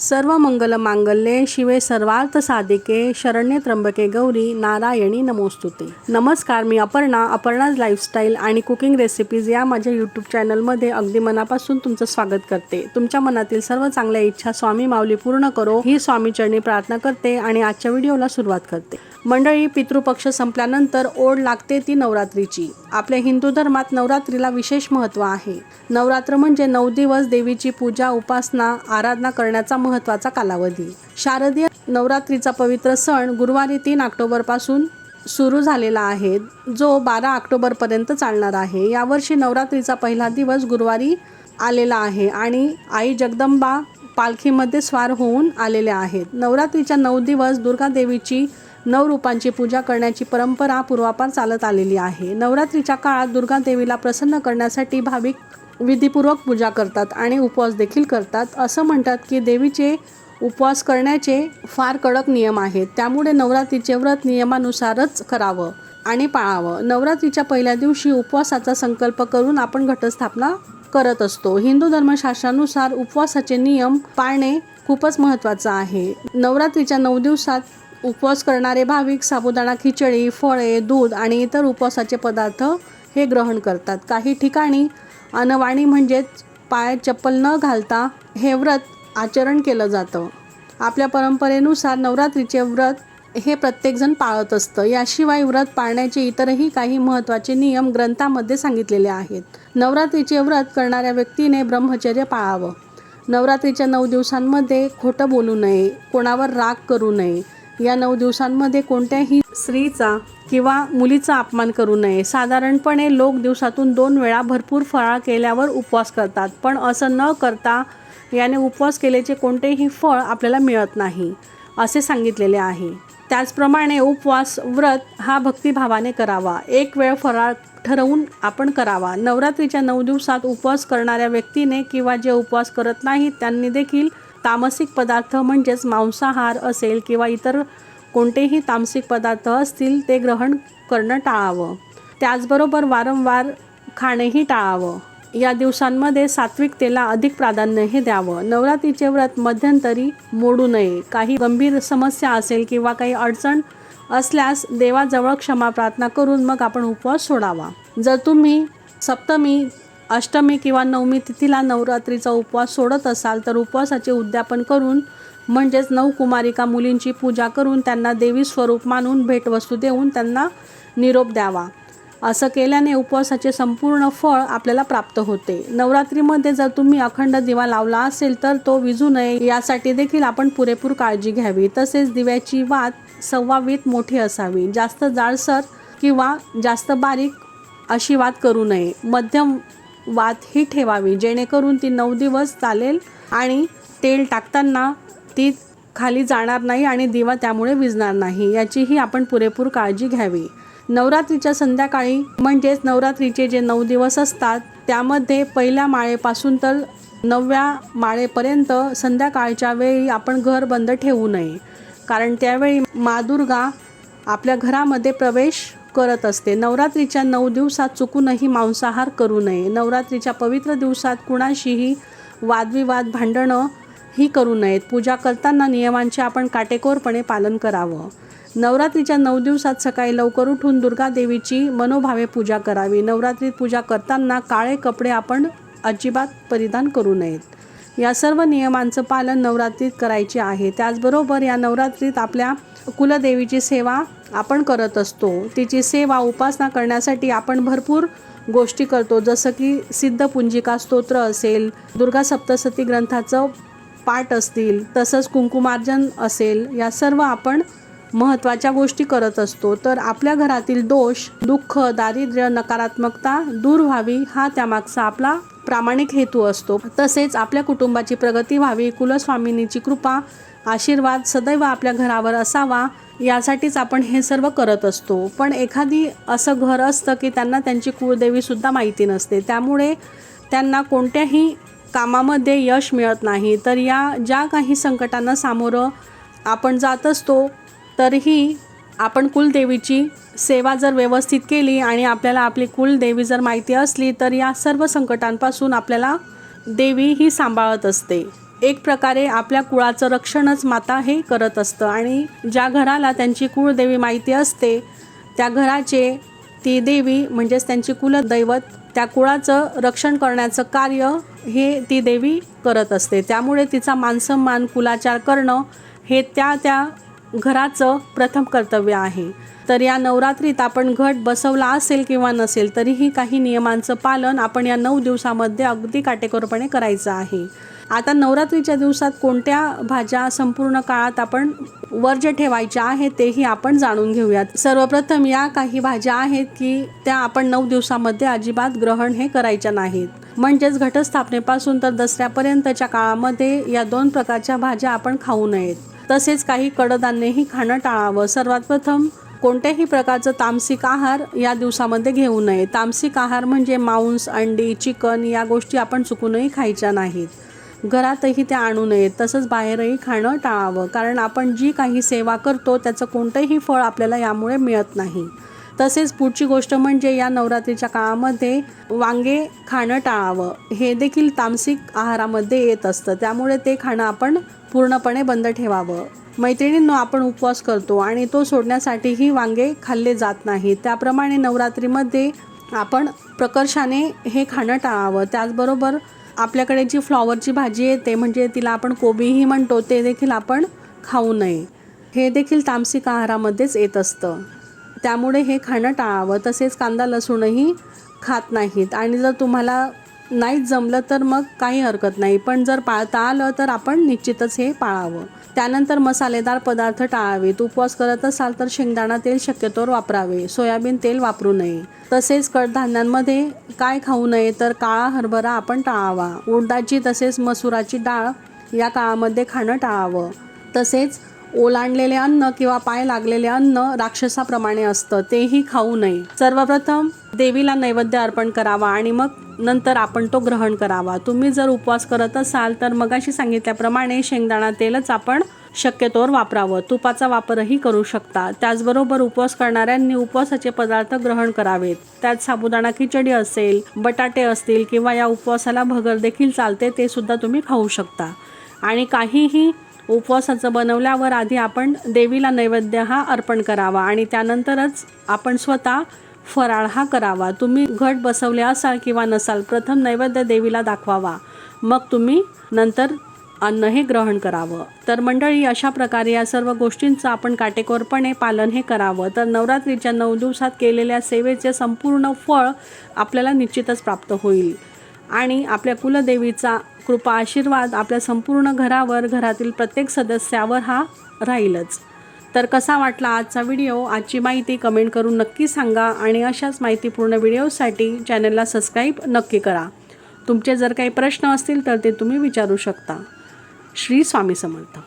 सर्व मंगल मांगल्ये शिवे सर्वार्थ साधिके शरण्य त्र्यंबके गौरी नारायणी नमोस्तुते. नमस्कार मी अपर्णा अपर्णाज लाईफस्टाईल आणि कुकिंग रेसिपीज या माझ्या यूट्यूब चॅनलमध्ये अगदी मनापासून तुमचं स्वागत करते. तुमच्या मनातील सर्व चांगल्या इच्छा स्वामी माऊली पूर्ण करो ही स्वामी चरणी प्रार्थना करते आणि आजच्या व्हिडिओला सुरुवात करते. मंडळी पितृपक्ष संपल्यानंतर ओढ लागते ती नवरात्रीची. आपल्या हिंदू धर्मात नवरात्रीला विशेष महत्त्व आहे. नवरात्र म्हणजे नऊ दिवस देवीची पूजा उपासना आराधना करण्याचा महत्त्वाचा कालावधी. शारदीय नवरात्रीचा पवित्र सण गुरुवारी तीन ऑक्टोबरपासून सुरू झालेला आहे जो बारा ऑक्टोबरपर्यंत चालणार आहे. यावर्षी नवरात्रीचा पहिला दिवस गुरुवारी आलेला आहे आणि आई जगदंबा पालखीमध्ये स्वार होऊन आलेल्या आहेत. नवरात्रीच्या नऊ दिवस दुर्गा देवीची नऊ रूपांची पूजा करण्याची परंपरा पूर्वापार चालत आलेली आहे. नवरात्रीच्या काळात दुर्गा देवीला प्रसन्न करण्यासाठी भाविक विधीपूर्वक पूजा करतात आणि उपवास देखील करतात. असं म्हणतात की देवीचे उपवास करण्याचे फार कडक नियम आहेत. त्यामुळे नवरात्रीचे व्रत नियमानुसारच करावं आणि पाळावं. नवरात्रीच्या पहिल्या दिवशी उपवासाचा संकल्प करून आपण घटस्थापना करत असतो. हिंदू धर्मशास्त्रानुसार उपवासाचे नियम पाळणे खूपच महत्त्वाचं आहे. नवरात्रीच्या नऊ दिवसात उपवास करणारे भाविक साबुदाणा खिचडी फळे दूध आणि इतर उपवासाचे पदार्थ हे ग्रहण करतात. काही ठिकाणी अनवाणी म्हणजेच पाय चप्पल न घालता हे व्रत आचरण केलं जातं. आपल्या परंपरेनुसार नवरात्रीचे व्रत हे प्रत्येकजण पाळत असतं. याशिवाय व्रत पाळण्याचे इतरही काही महत्त्वाचे नियम ग्रंथामध्ये सांगितलेले आहेत. नवरात्रीचे व्रत करणाऱ्या व्यक्तीने ब्रह्मचर्य पाळावं. नवरात्रीच्या नऊ दिवसांमध्ये खोटं बोलू नये कोणावर राग करू नये या नऊ दिवसांमध्ये कोणत्याही स्त्रीचा किंवा मुलीचा अपमान करू नये. साधारणपणे लोक दिवसातून दोन वेळा भरपूर फराळ केल्यावर उपवास करतात पण असं न करता याने उपवास केल्याचे कोणतेही फळ आपल्याला मिळत नाही असे सांगितलेले आहे. त्याचप्रमाणे उपवास व्रत हा भक्तिभावाने करावा. एक वेळ फराळ ठरवून आपण करावा. नवरात्रीच्या नऊ दिवसात उपवास करणाऱ्या व्यक्तीने किंवा जे उपवास करत नाहीत त्यांनी देखील तामसिक पदार्थ म्हणजेच मांसाहार असेल किंवा इतर कोणतेही तामसिक पदार्थ असतील ते ग्रहण करणं टाळावं. त्याचबरोबर वारंवार खाणेही टाळावं. या दिवसांमध्ये सात्विकतेला अधिक प्राधान्यही द्यावं. नवरात्रीचे व्रत मध्यंतरी मोडू नये. काही गंभीर समस्या असेल किंवा काही अडचण असल्यास देवाजवळ क्षमा प्रार्थना करून मग आपण उपवास सोडावा. जर तुम्ही सप्तमी अष्टमी किंवा नवमी तिथीला नवरात्रीचा उपवास सोडत असाल तर उपवासाचे उद्यापन करून म्हणजेच नऊ कुमारिका मुलींची पूजा करून त्यांना देवी स्वरूप मानून भेटवस्तू देऊन त्यांना निरोप द्यावा. असं केल्याने उपवासाचे संपूर्ण फळ आपल्याला प्राप्त होते. नवरात्रीमध्ये जर तुम्ही अखंड दिवा लावला असेल तर तो विजू नये यासाठी देखील आपण पुरेपूर काळजी घ्यावी. तसेच दिव्याची वात सव्वावीत मोठी असावी. जास्त जाडसर किंवा जास्त बारीक अशी वात करू नये. मध्यम वात ही ठेवावी जेणेकरून ती नऊ दिवस चालेल आणि तेल टाकताना ती खाली जाणार नाही आणि दिवा त्यामुळे विजणार नाही. याचीही आपण पुरेपूर काळजी घ्यावी. नवरात्रीच्या संध्याकाळी म्हणजेच नवरात्रीचे जे नऊ दिवस असतात त्यामध्ये पहिल्या माळेपासून तर नवव्या माळेपर्यंत संध्याकाळच्या वेळी आपण घर बंद ठेवू नये. कारण त्यावेळी मा दुर्गा आपल्या घरामध्ये प्रवेश करत असते. नवरात्रीच्या नऊ दिवसात चुकूनही मांसाहार करू नये. नवरात्रीच्या पवित्र दिवसात कुणाशीही वादविवाद भांडणं ही करू नयेत. पूजा करताना नियमांचे आपण काटेकोरपणे पालन करावं. नवरात्रीच्या नऊ दिवसात सकाळी लवकर उठून दुर्गा देवीची मनोभावे पूजा करावी. नवरात्रीत पूजा करताना काळे कपडे आपण अजिबात परिधान करू नयेत. या सर्व नियमांचं पालन नवरात्रीत करायचे आहे. त्याचबरोबर या नवरात्रीत आपल्या कुलदेवीची सेवा आपण करत असतो. तिची सेवा उपासना करण्यासाठी आपण भरपूर गोष्टी करतो. जसं की सिद्धपुंजिका स्तोत्र असेल दुर्गा सप्तसती ग्रंथाचं पाठ असतील तसंच कुंकुमार्जन असेल या सर्व आपण महत्त्वाच्या गोष्टी करत असतो. तर आपल्या घरातील दोष दुःख दारिद्र्य नकारात्मकता दूर व्हावी हा त्यामागचा आपला प्रामाणिक हेतू असतो. तसेच आपल्या कुटुंबाची प्रगती व्हावी कुलस्वामिनीची कृपा आशीर्वाद सदैव आपल्या घरावर असावा यासाठीच आपण हे सर्व करत असतो. पण एखादी असं घर असतं की त्यांना त्यांची कुळदेवीसुद्धा माहिती नसते. त्यामुळे त्यांना कोणत्याही कामामध्ये यश मिळत नाही. तर या ज्या काही संकटांना सामोरं आपण जात असतो तरीही आपण कुलदेवीची सेवा जर व्यवस्थित केली आणि आपल्याला आपली कुलदेवी जर माहिती असली तर या सर्व संकटांपासून आपल्याला देवी ही सांभाळत असते. एक प्रकारे आपल्या कुळाचं रक्षणच माता हे करत असतं. आणि ज्या घराला त्यांची कुळदेवी माहिती असते त्या घराचे ती देवी म्हणजेच त्यांची कुलदैवत त्या कुळाचं रक्षण करण्याचं कार्य हे ती देवी करत असते. त्यामुळे तिचा मानसन्मान कुलाचार करणं हे त्या त्या घराचं प्रथम कर्तव्य आहे. तर या नवरात्रीत आपण घट बसवला असेल किंवा नसेल तरीही काही नियमांचं पालन आपण या नऊ दिवसामध्ये अगदी काटेकोरपणे करायचं आहे. आता नवरात्रीच्या दिवसात कोणत्या भाज्या संपूर्ण काळात आपण वर्ज्य ठेवायच्या आहेत तेही आपण जाणून घेऊयात. सर्वप्रथम या काही भाज्या आहेत की त्या आपण नऊ दिवसामध्ये अजिबात ग्रहण हे करायच्या नाहीत. म्हणजेच घटस्थापनेपासून तर दसऱ्यापर्यंतच्या काळामध्ये या दोन प्रकारच्या भाज्या आपण खाऊ नयेत. तसेच काही कडधान्यही खाणं टाळावं. सर्वात प्रथम कोणत्याही प्रकारचं तामसिक आहार या दिवसामध्ये घेऊ नये. तामसिक आहार म्हणजे मांस अंडी चिकन या गोष्टी आपण चुकूनही खायच्या नाहीत. घरातही त्या आणू नयेत. तसंच बाहेरही खाणं टाळावं. कारण आपण जी काही सेवा करतो त्याचं कोणतंही फळ आपल्याला यामुळे मिळत नाही. तसेच पुढची गोष्ट म्हणजे या नवरात्रीच्या काळामध्ये वांगे खाणं टाळावं. हे देखील तामसिक आहारामध्ये येत असतं. त्यामुळे ते खाणं आपण पूर्णपणे बंद ठेवावं. मैत्रिणींनो आपण उपवास करतो आणि तो सोडण्यासाठीही वांगे खाल्ले जात नाही त्याप्रमाणे नवरात्रीमध्ये आपण प्रकर्षाने हे खाणं टाळावं. त्याचबरोबर आपल्याकडे जी फ्लॉवरची भाजी येते म्हणजे तिला आपण कोबीही म्हणतो ते देखील आपण खाऊ नये. हे देखील तामसिक आहारामध्येच येत असतं. त्यामुळे हे खाणं टाळावं. तसेच कांदा लसूणही खात नाहीत. आणि जर तुम्हाला नाहीच जमलं तर मग काही हरकत नाही. पण जर पाळता आलं तर आपण निश्चितच हे पाळावं. त्यानंतर मसालेदार पदार्थ टाळावेत. उपवास करत असाल तर शेंगदाणा तेल शक्यतोवर वापरावे. सोयाबीन तेल वापरू नये. तसेच कडधान्यांमध्ये काय खाऊ नये तर काळा हरभरा आपण टाळावा. उडदाची तसेच मसुराची डाळ या काळामध्ये खाणं टाळावं. तसेच ओलांडलेले अन्न किंवा पाय लागलेले अन्न राक्षसाप्रमाणे असतं तेही खाऊ नये. सर्वप्रथम देवीला नैवेद्य अर्पण करावा आणि मग नंतर आपण तो ग्रहण करावा. तुम्ही जर उपवास करत असाल तर मगाशी सांगितल्याप्रमाणे शेंगदाणा तेलच आपण शक्यतोवर वापरावं. तुपाचा वापरही करू शकता. त्याचबरोबर उपवास करणाऱ्यांनी उपवासाचे पदार्थ ग्रहण करावेत. त्यात साबुदाणा खिचडी असेल बटाटे असतील किंवा या उपवासाला भगर देखील चालते ते सुद्धा तुम्ही खाऊ शकता. आणि काहीही उपवासाचं बनवल्यावर आधी आपण देवीला नैवेद्य हा अर्पण करावा आणि त्यानंतरच आपण स्वतः फराळ हा करावा. तुम्ही घट बसवले असाल किंवा नसाल प्रथम नैवेद्य देवीला दाखवावा. मग तुम्ही नंतर अन्न हे ग्रहण करावं. तर मंडळी अशा प्रकारे या सर्व गोष्टींचं आपण काटेकोरपणे पालन हे करावं. तर नवरात्रीच्या नऊ दिवसात केलेल्या सेवेचे संपूर्ण फळ आपल्याला निश्चितच प्राप्त होईल. आणि आपल्या कुलदेवीचा कृपा आशीर्वाद आपल्या संपूर्ण घरावर घरातील प्रत्येक सदस्यावर हा राहीलच. तर कसा वाटला आजचा व्हिडिओ? आजची माहिती कमेंट करून नक्की सांगा आणि अशाच माहितीपूर्ण व्हिडिओसाठी चॅनलला सबस्क्राईब नक्की करा. तुमचे जर काही प्रश्न असतील तर ते तुम्ही विचारू शकता. श्री स्वामी समर्थ.